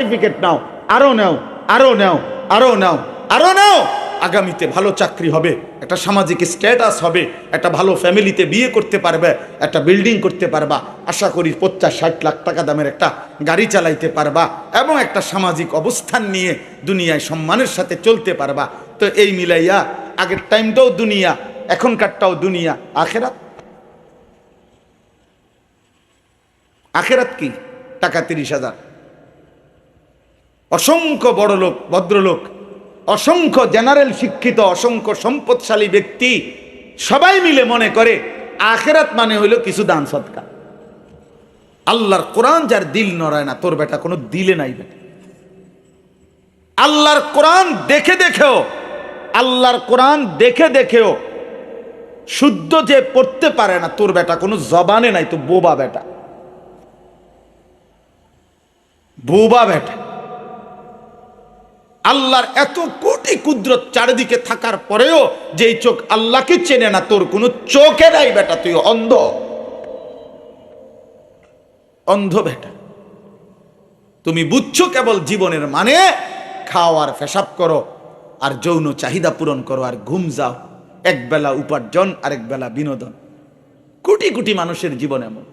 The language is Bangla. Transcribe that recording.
সার্টিফিকেট নাও, আরও নাও আরও নাও আরও নাও আরও নাও। আগামীতে ভালো চাকরি হবে, একটা সামাজিক স্ট্যাটাস হবে, একটা ভালো ফ্যামিলিতে বিয়ে করতে পারবে, একটা বিল্ডিং করতে পারবা। আশা করি পঞ্চাশ, ষাট লাখ টাকা দামের একটা গাড়ি চালাইতে পারবা এবং একটা সামাজিক অবস্থান নিয়ে দুনিয়ায় সম্মানের সাথে চলতে পারবা। তো এই মিলাইয়া, আগের টাইমটাও দুনিয়া, এখনকারটাও দুনিয়া। আখেরাত? আখেরাত কি? টাকা তিরিশ হাজার। অসংখ্য বড় লোক ভদ্রলোক, অসংখ্য জেনারেল শিক্ষিত, অসংখ্য সম্পদশালী ব্যক্তি সবাই মিলে মনে করে আখেরাত মানে হইল কিছু দান সৎকা আল্লাহর কোরআন যার দিল নড়ায় না, তোর বেটা কোনো দিলে নাই বেটা। আল্লাহর কোরআন দেখে দেখেও, আল্লাহর কোরআন দেখে দেখেও শুদ্ধ যে পড়তে পারে না, তোর বেটা কোনো জবানে নাই তো বোবা বেটা। বোবা বেটা। আল্লাহর এত কোটি কুদরত চারিদিকে থাকার পরেও যেই চোখ আল্লাহকে চেনে না, তোর কোনো চোখে নাই বেটা, তুই অন্ধ। অন্ধ বেটা। তুমি বুঝছ কেবল জীবনের মানে? খাও আর ফেসাব করো, আর যৌন চাহিদা পূরণ করো, আর ঘুম যাও। এক বেলা উপার্জন, আরেক বেলা বিনোদন। কোটি কোটি মানুষের জীবন এমন।